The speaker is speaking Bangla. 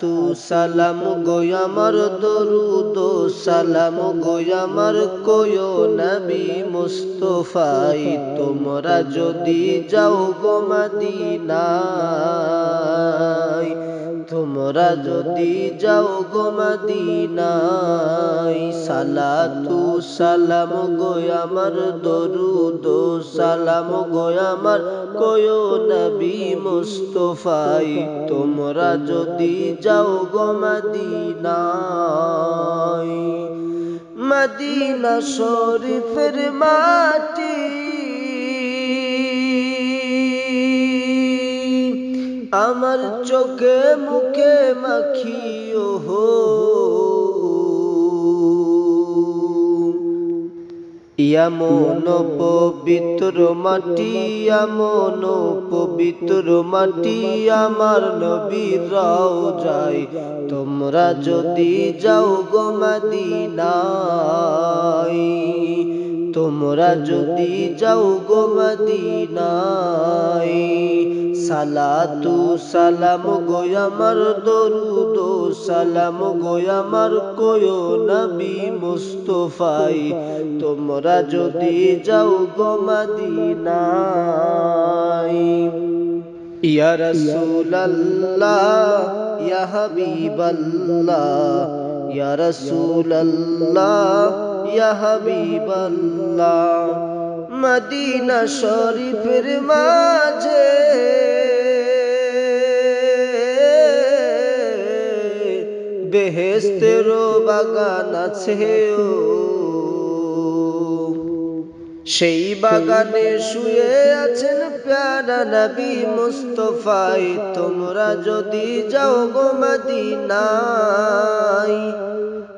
তু সালাম গোয় আমার দরুদ, সালাম গোয় আমার কোয় নবী মুস্তফাই, তোমরা যদি যাও গো তোমরা যদি যাও গো মদিনায়, সালাতু সালাম গোয় আমার, দরুদ সালাম গোয় আমার, কোয় নবী মুস্তফাই। তোমরা যদি যাও গো মদিনায়, মদিনা শরীফের মাটি আমার চোখে মুখে মাখিও হো। এমন পবিত্র মাটি এমন পবিত্র মাটি আমার নবীর যায় তোমরা যদি যাও গো তোমরা যদি যাও গো মদিনায়, সালাতু সালাম গো আমার দরুদ, সালাম গো আমার কোয় নবী মুস্তফাই। তোমরা যদি যাও গো মদিনায়, ইয়া রাসূলুল্লাহ, ইয়া হাবিবাল্লাহ, ইয়া রাসূলুল্লাহ ইয়া হাবিবাল্লাহ, মদিনা শরীফের মাঝে। বেহেস্তের বাগান আছে ও। সেই বাগানে শুয়ে আছেন প্যারা নবী মুস্তফাই, তোমরা যদি যাও গো মদিনায়।